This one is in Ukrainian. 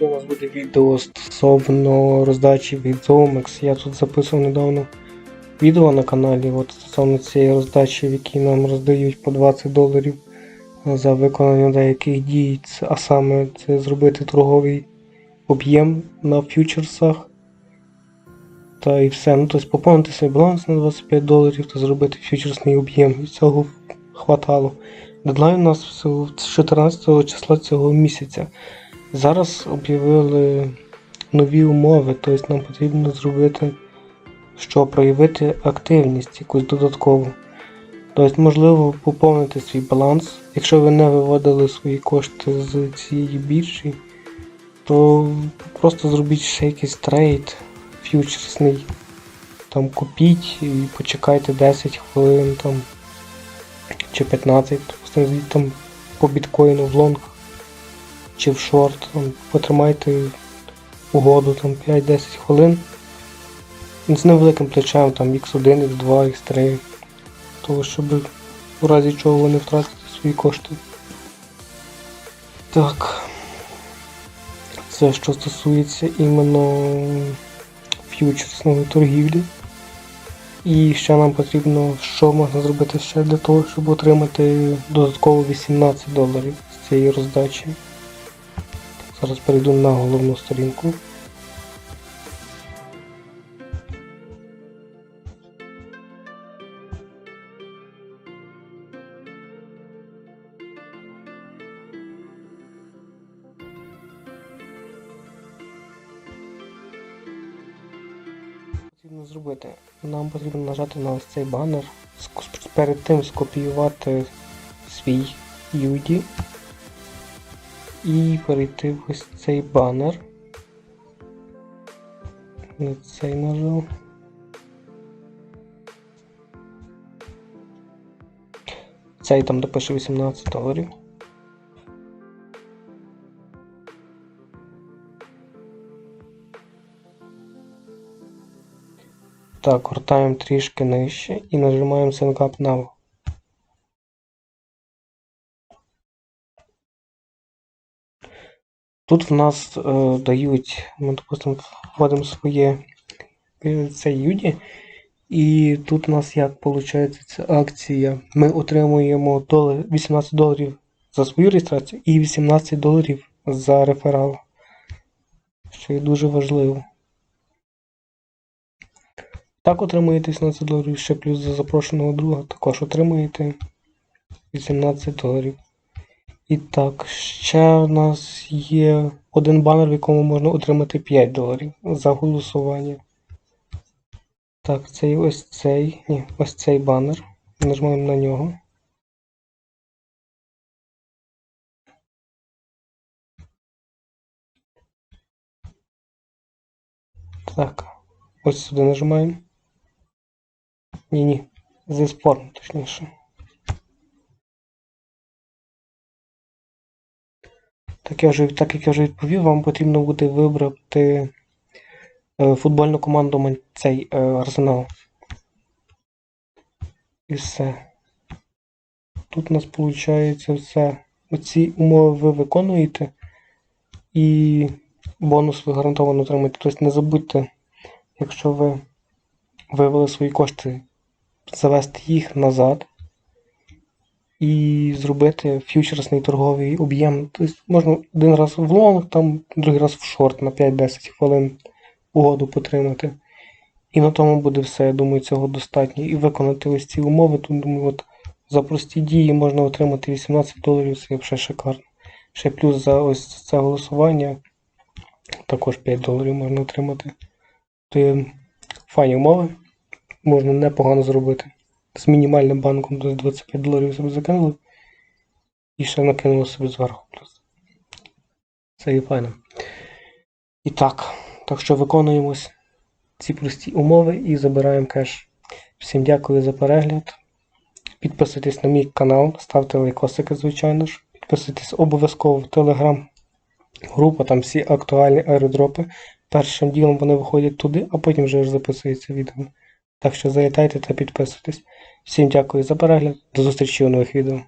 У нас буде відео стосовно роздачі від Zoomex. Я тут записував недавно відео на каналі от стосовно цієї роздачі, в якій нам роздають по 20 доларів за виконання деяких дій, а саме це зробити торговий об'єм на фьючерсах. Та і все. Ну, тобто поповнити свій баланс на 25 доларів та зробити фьючерсний об'єм. І цього хватало. Дедлайн у нас 14 числа цього місяця. Зараз об'явили нові умови, тобто нам потрібно зробити, що проявити активність якусь додаткову. Тобто, можливо, поповнити свій баланс. Якщо ви не виводили свої кошти з цієї біржі, то просто зробіть ще якийсь трейд фьючерсний. Там купіть і почекайте 10 хвилин там, чи 15, просто там по біткоїну в лонг чи в шорт, там, потримайте угоду там 5-10 хвилин. З невеликим плечем там X1, X2, X3. Того, щоб у разі чого ви не втратите свої кошти. Так. Це що стосується іменно фьючерсної торгівлі. І ще нам потрібно, що можна зробити ще для того, щоб отримати додатково 18 доларів з цієї роздачі. Зараз перейду на головну сторінку. Потрібно зробити. Нам потрібно нажати на ось цей банер, перед тим скопіювати свій UD і перейти в ось цей банер. На цей нажав. Цей там допише 18 доларів. Так, гортаємо трішки нижче і нажимаємо Sync Up Now. Тут в нас е, дають, ми, допустимо, вводимо своє це юді, і тут у нас як виходить ця акція. Ми отримуємо 18 доларів за свою реєстрацію і 18 доларів за реферал. Що є дуже важливо. Так отримуєте 18 доларів, ще плюс за запрошеного друга також отримуєте 18 доларів. І так, ще у нас є один банер, в якому можна отримати 5 доларів за голосування. Так, це ось цей. Ні, ось цей банер. Нажимаємо на нього. Так, ось сюди нажимаємо. Ні, ні. This form, точніше. Так, я вже, так як я вже відповів, вам потрібно буде вибрати е, футбольну команду цей е, Арсенал. І все. Тут у нас виходить все. Оці умови ви виконуєте і бонус ви гарантовано отримаєте. Тобто не забудьте, якщо ви вивели свої кошти, завести їх назад і зробити фьючерсний торговий об'єм. Тобто можна один раз в лонг, там другий раз в шорт на 5-10 хвилин угоду потримати. І на тому буде все. Я думаю, цього достатньо. І виконати ось ці умови. Тут думаю, от за прості дії можна отримати 18 доларів, це взагалі шикарно. Ще плюс за ось це голосування також 5 доларів можна отримати. То є файні умови. Можна непогано зробити. З мінімальним банком до 25 доларів собі закинули. І ще накинули собі зверху. Це і файно. І так, так що виконуємось ці прості умови і забираємо кеш. Всім дякую за перегляд. Підписуйтесь на мій канал, ставте лайкосики, звичайно ж. Підписуйтесь обов'язково в телеграм група, там всі актуальні аеродропи. Першим ділом вони виходять туди, а потім вже записується відео. Так що залітайте та підписуйтесь. Всім дякую за перегляд. До зустрічі у нових відео.